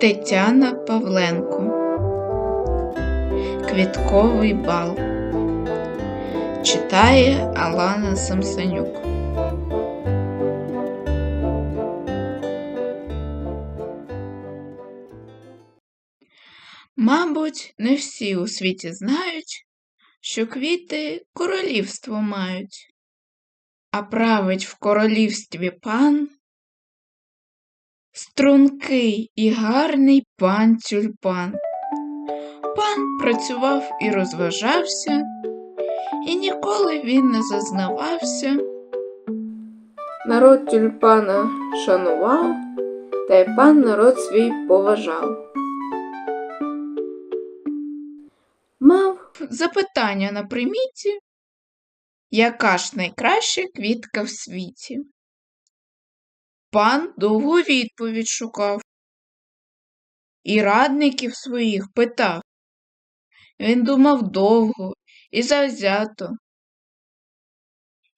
Тетяна Павленко. Квітковий бал. Читає Алана Самсонюк. Мабуть, не всі у світі знають, що квіти королівство мають, а править в королівстві пан стрункий і гарний пан тюльпан. Пан працював і розважався, і ніколи він не зазнавався. Народ тюльпана шанував, та й пан народ свій поважав. Мав Запитання на приміті, яка ж найкраща квітка в світі? Пан довго відповідь шукав і радників своїх питав. Він думав довго і завзято,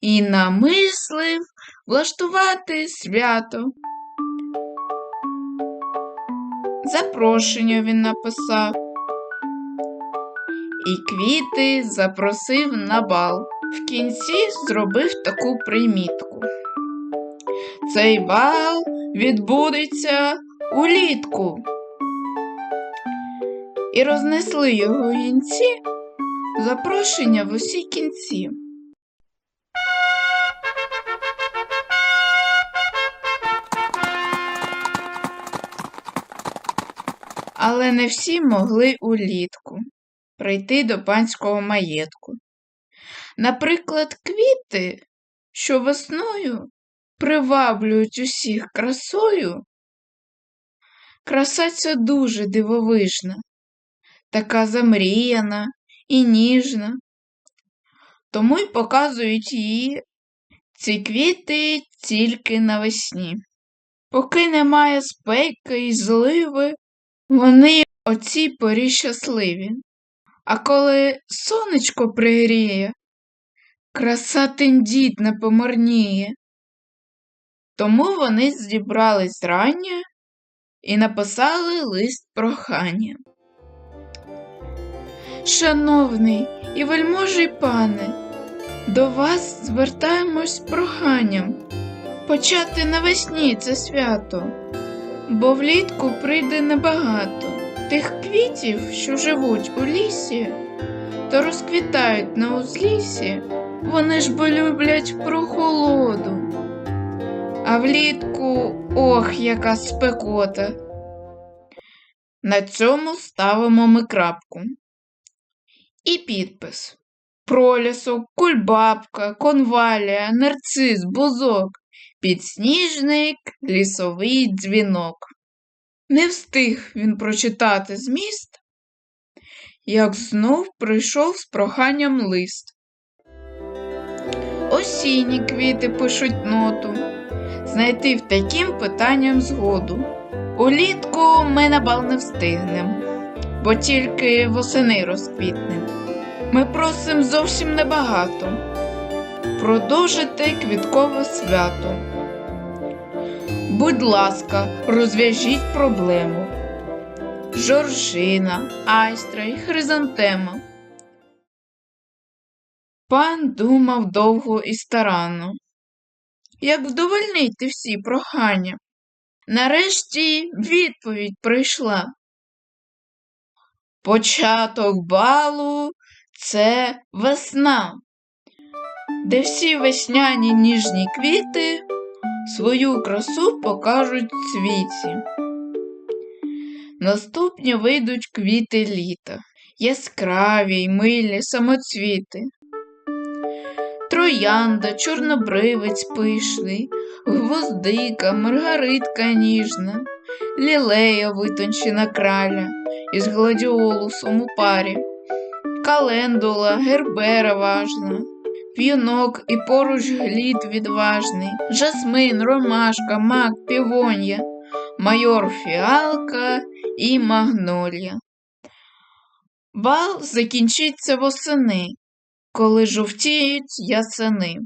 і намислив влаштувати свято. Запрошення він написав і квіти запросив на бал. В кінці зробив таку примітку. Цей бал відбудеться улітку. І рознесли його гінці запрошення в усі кінці. Але не всі могли улітку прийти до панського маєтку. Наприклад, квіти, що весною приваблюють усіх красою. Краса ця дуже дивовижна, така замріяна і ніжна. Тому й показують її ці квіти тільки навесні. Поки немає спеки і зливи, вони оцій порі щасливі. А коли сонечко пригріє, краса тендітна помарніє. Тому вони зібрались рання і написали лист прохання. Шановний і вельможий пане, до вас звертаємось з проханням почати навесні це свято, бо влітку прийде небагато тих квітів, що живуть у лісі, то розквітають на узліссі, вони ж бо люблять прохолоду. А влітку ох, яка спекота. На цьому ставимо ми крапку. І підпис: Пролісок, кульбабка, конвалія, нарцис, бузок, підсніжник, лісовий дзвінок. Не встиг він прочитати зміст, як знов прийшов з проханням лист. Осінні квіти пишуть ноту, знайти в таким питанням згоду. Улітку ми на бал не встигнем, бо тільки восени розквітнем. Ми просим зовсім небагато продовжити квіткове свято. Будь ласка, розв'яжіть проблему. Жоржина, айстра й хризантема. Пан думав довго і старанно, як вдовольнити всі прохання. Нарешті відповідь прийшла. Початок балу це весна, де всі весняні ніжні квіти свою красу покажуть світі. Наступні вийдуть квіти літа, яскраві й милі самоцвіти. Троянда, чорнобривець пишний, гвоздика, маргаритка ніжна, лілея витончена краля із гладіолусом у парі, календула, гербера важна в'юнок і поруч глід відважний, жасмин, ромашка, мак, півонія, майор фіалка і магнолія. Бал закінчиться восени, коли жовтіють ясени.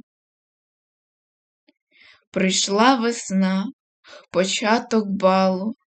Прийшла весна, початок балу,